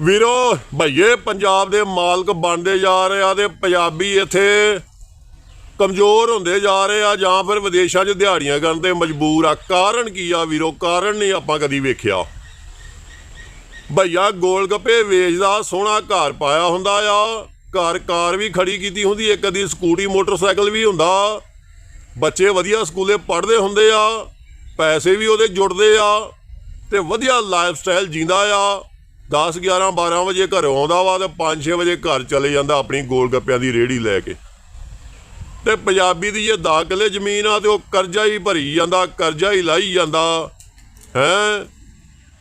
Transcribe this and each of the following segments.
ਵੀਰੋ, ਭਈਏ, ਪੰਜਾਬ ਦੇ ਮਾਲਕ ਬਣਦੇ ਜਾ ਰਹੇ ਆ ਤੇ ਪੰਜਾਬੀ ਇੱਥੇ ਕਮਜ਼ੋਰ ਹੁੰਦੇ ਜਾ ਰਹੇ ਆ ਜਾਂ ਫਿਰ ਵਿਦੇਸ਼ਾਂ 'ਚ ਦਿਹਾੜੀਆਂ ਕਰਨ ਤੇ ਮਜਬੂਰ ਆ। ਕਾਰਨ ਕੀ ਆ ਵੀਰੋ? ਕਾਰਨ ਨਹੀਂ ਆਪਾਂ ਕਦੀ ਵੇਖਿਆ। ਭਈਆ ਗੋਲ ਗੱਪੇ ਵੇਚਦਾ, ਸੋਹਣਾ ਘਰ ਪਾਇਆ ਹੁੰਦਾ ਆ। ਘਰ ਕਾਰ ਵੀ ਖੜੀ ਕੀਤੀ ਹੁੰਦੀ, ਇੱਕ ਅੱਧੀ ਸਕੂਟੀ, ਮੋਟਰਸਾਈਕਲ ਵੀ ਹੁੰਦਾ। ਬੱਚੇ ਵਧੀਆ ਸਕੂਲੇ ਪੜ੍ਹਦੇ ਹੁੰਦੇ ਆ, ਪੈਸੇ ਵੀ ਉਹਦੇ ਜੁੜਦੇ ਆ ਤੇ ਵਧੀਆ ਲਾਈਫ ਸਟਾਈਲ ਜੀਂਦਾ ਆ। 10 11 12 ਵਜੇ ਘਰ ਆਉਂਦਾ ਵਾ ਤੇ 5 6 ਵਜੇ ਘਰ ਚਲੇ ਜਾਂਦਾ ਆਪਣੀ ਗੋਲ ਗੱਪਿਆਂ ਦੀ ਰੇੜੀ ਲੈ ਕੇ। ਤੇ ਪੰਜਾਬੀ ਦੀ ਇਹ 10 ਕਿੱਲੇ ਜ਼ਮੀਨ ਆ ਤੇ ਉਹ ਕਰਜ਼ਾ ਹੀ ਭਰੀ ਜਾਂਦਾ, ਕਰਜ਼ਾ ਹੀ ਲਾਈ ਜਾਂਦਾ। ਹੈ?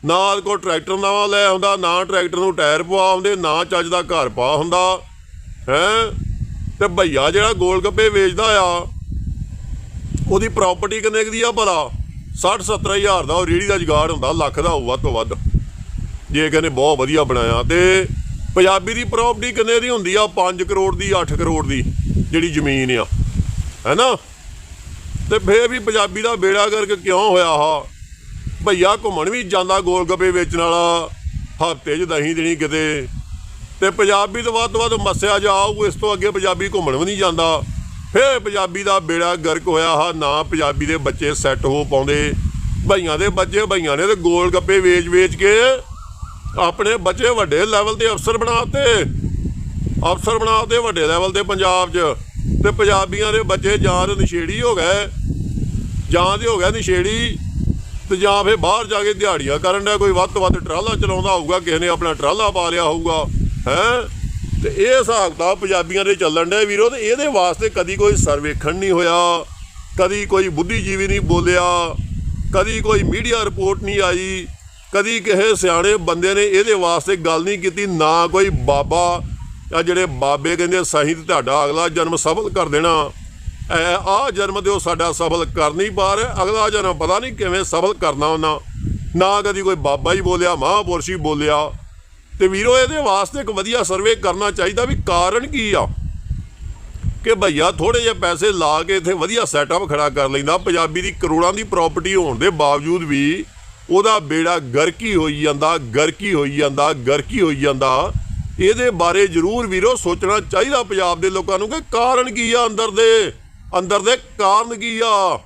ਨਾਲ ਕੋ ਟਰੈਕਟਰ ਨਵਾਂ ਲੈ ਆਉਂਦਾ, ਨਾ ਟਰੈਕਟਰ ਨੂੰ ਟਾਇਰ ਪਵਾ ਆਉਂਦੇ, ਨਾ ਚੱਜ ਦਾ ਘਰ ਪਾ ਹੁੰਦਾ। ਹੈ? ਤੇ ਭਈਆ ਜਿਹੜਾ ਗੋਲ ਗੱਪੇ ਵੇਚਦਾ ਆ, ਉਹਦੀ ਪ੍ਰਾਪਰਟੀ ਕਿੰਨੇ ਕੁ ਦੀ ਆ ਭਲਾ? 60 70 ਹਜ਼ਾਰ ਦਾ, ਉਹ ਰੇੜੀ ਦਾ ਜੁਗਾੜ ਹੁੰਦਾ, ਲੱਖ ਦਾ ਹੋਊ ਵੱਧ ਤੋਂ ਵੱਧ। ਜੇ ਕਹਿੰਦੇ ਬਹੁਤ ਵਧੀਆ ਬਣਾਇਆ ਤੇ ਪੰਜਾਬੀ ਦੀ ਪ੍ਰਾਪਰਟੀ ਕਿੰਨੇ ਦੀ ਹੁੰਦੀ ਆ? 5 ਕਰੋੜ ਦੀ 8 ਕਰੋੜ ਦੀ ਜਿਹੜੀ ਜ਼ਮੀਨ ਆ। ਹੈਨਾ? ਤੇ ਫੇਰ ਵੀ ਪੰਜਾਬੀ ਦਾ ਬੇੜਾ ਕਰਕੇ ਕਿਉਂ ਹੋਇਆ ਹਾ ਭਈਆ ਘੁੰਮਣ ਵੀ ਜਾਂਦਾ ਗੋਲ ਗੱਪੇ ਵੇਚਣ ਵਾਲਾ, ਹਫ਼ਤੇ 'ਚ ਦਹੀਂ ਦੇਣੀ ਕਿਤੇ। ਤੇ ਪੰਜਾਬੀ ਤੋਂ ਵੱਧ ਤੋਂ ਵੱਧ ਮੱਸਿਆ ਜਾਊ, ਇਸ ਤੋਂ ਅੱਗੇ ਪੰਜਾਬੀ ਘੁੰਮਣ ਵੀ ਨਹੀਂ ਜਾਂਦਾ। ਫੇਰ ਪੰਜਾਬੀ ਦਾ ਬੇੜਾ ਗਰਕ ਹੋਇਆ ਹਾ ਨਾ ਪੰਜਾਬੀ ਦੇ ਬੱਚੇ ਸੈੱਟ ਹੋ ਪਾਉਂਦੇ। ਭਈਆਂ ਦੇ ਬੱਚੇ, ਭਈਆਂ ਨੇ ਤੇ ਗੋਲ ਗੱਪੇ ਵੇਚ-ਵੇਚ ਕੇ ਆਪਣੇ ਬੱਚੇ ਵੱਡੇ ਲੈਵਲ ਤੇ ਅਫਸਰ ਬਣਾਤੇ ਅਫਸਰ ਬਣਾਤੇ ਵੱਡੇ ਲੈਵਲ ਤੇ ਪੰਜਾਬ 'ਚ। ਤੇ ਪੰਜਾਬੀਆਂ ਦੇ ਬੱਚੇ ਜਾਂ ਤੇ ਨਸ਼ੇੜੀ ਹੋ ਗਏ, ਜਾਂ ਤੇ ਹੋ ਗਿਆ ਨਸ਼ੇੜੀ। ਤੇ ਜਾਂ ਫਿਰ ਬਾਹਰ ਜਾ ਕੇ ਦਿਹਾੜੀਆਂ ਕਰਨ ਦਾ ਕੋਈ ਵੱਧ ਤੋਂ ਵੱਧ ਟਰਾਲਾ ਚਲਾਉਂਦਾ ਹੋਊਗਾ, ਕਿਸੇ ਨੇ ਆਪਣਾ ਟਰਾਲਾ ਪਾ ਲਿਆ ਹੋਊਗਾ, ਹੈ? ਤੇ ਇਹ ਹਿਸਾਬ ਤਾਂ ਪੰਜਾਬੀਆਂ ਦੇ ਚੱਲਣ ਦੇ ਵੀਰੋ, ਤੇ ਇਹਦੇ ਵਾਸਤੇ ਕਦੀ ਕੋਈ ਸਰਵੇਖਣ ਨਹੀਂ ਹੋਇਆ, ਕਦੀ ਕੋਈ ਬੁੱਧੀਜੀਵੀ ਨਹੀਂ ਬੋਲਿਆ, ਕਦੀ ਕੋਈ ਮੀਡੀਆ ਰਿਪੋਰਟ ਨਹੀਂ ਆਈ। ਕਦੀ ਕਿਸੇ ਸਿਆਣੇ ਬੰਦੇ ਨੇ ਇਹਦੇ ਵਾਸਤੇ ਗੱਲ ਨਹੀਂ ਕੀਤੀ, ਨਾ ਕੋਈ ਬਾਬਾ ਆ ਜਿਹੜੇ ਬਾਬੇ ਕਹਿੰਦੇ ਸਹੀ ਤੁਹਾਡਾ ਅਗਲਾ ਜਨਮ ਸਫਲ ਕਰ ਦੇਣਾ। ਐ, ਆ ਜਨਮ ਦਿਓ ਸਾਡਾ ਸਫਲ ਕਰ ਨਹੀਂ ਪਾ ਰਹੇ, ਅਗਲਾ ਜਨਮ ਪਤਾ ਨਹੀਂ ਕਿਵੇਂ ਸਫਲ ਕਰਨਾ ਉਹਨਾਂ। ਨਾ ਕਦੀ ਕੋਈ ਬਾਬਾ ਹੀ ਬੋਲਿਆ, ਮਹਾਂਪੁਰਸ਼ ਹੀ ਬੋਲਿਆ। ਤੇ ਵੀਰੋ, ਇਹਦੇ ਵਾਸਤੇ ਇੱਕ ਵਧੀਆ ਸਰਵੇ ਕਰਨਾ ਚਾਹੀਦਾ ਵੀ ਕਾਰਨ ਕੀ ਆ? ਕਿ ਭਈਆ ਥੋੜੇ ਜਿਹੇ ਪੈਸੇ ਲਾ ਕੇ ਇੱਥੇ ਵਧੀਆ ਸੈਟਅਪ ਖੜਾ ਕਰ ਲੈਂਦਾ, ਪੰਜਾਬੀ ਦੀ ਕਰੋੜਾਂ ਦੀ ਪ੍ਰਾਪਰਟੀ ਹੋਣ ਦੇ ਬਾਵਜੂਦ ਵੀ ਉਹਦਾ ਬੇੜਾ ਗਰਕੀ ਹੋਈ ਜਾਂਦਾ, ਗਰਕੀ ਹੋਈ ਜਾਂਦਾ, ਗਰਕੀ ਹੋਈ ਜਾਂਦਾ। ਇਹਦੇ ਬਾਰੇ ਜ਼ਰੂਰ ਵੀਰੋ ਸੋਚਣਾ ਚਾਹੀਦਾ ਪੰਜਾਬ ਦੇ ਲੋਕਾਂ ਨੂੰ ਕਿ ਕਾਰਨ ਕੀ ਆ ਅੰਦਰ ਦੇ ਅੰਦਰ ਦੇ ਕਾਰਨ ਕੀ ਆ?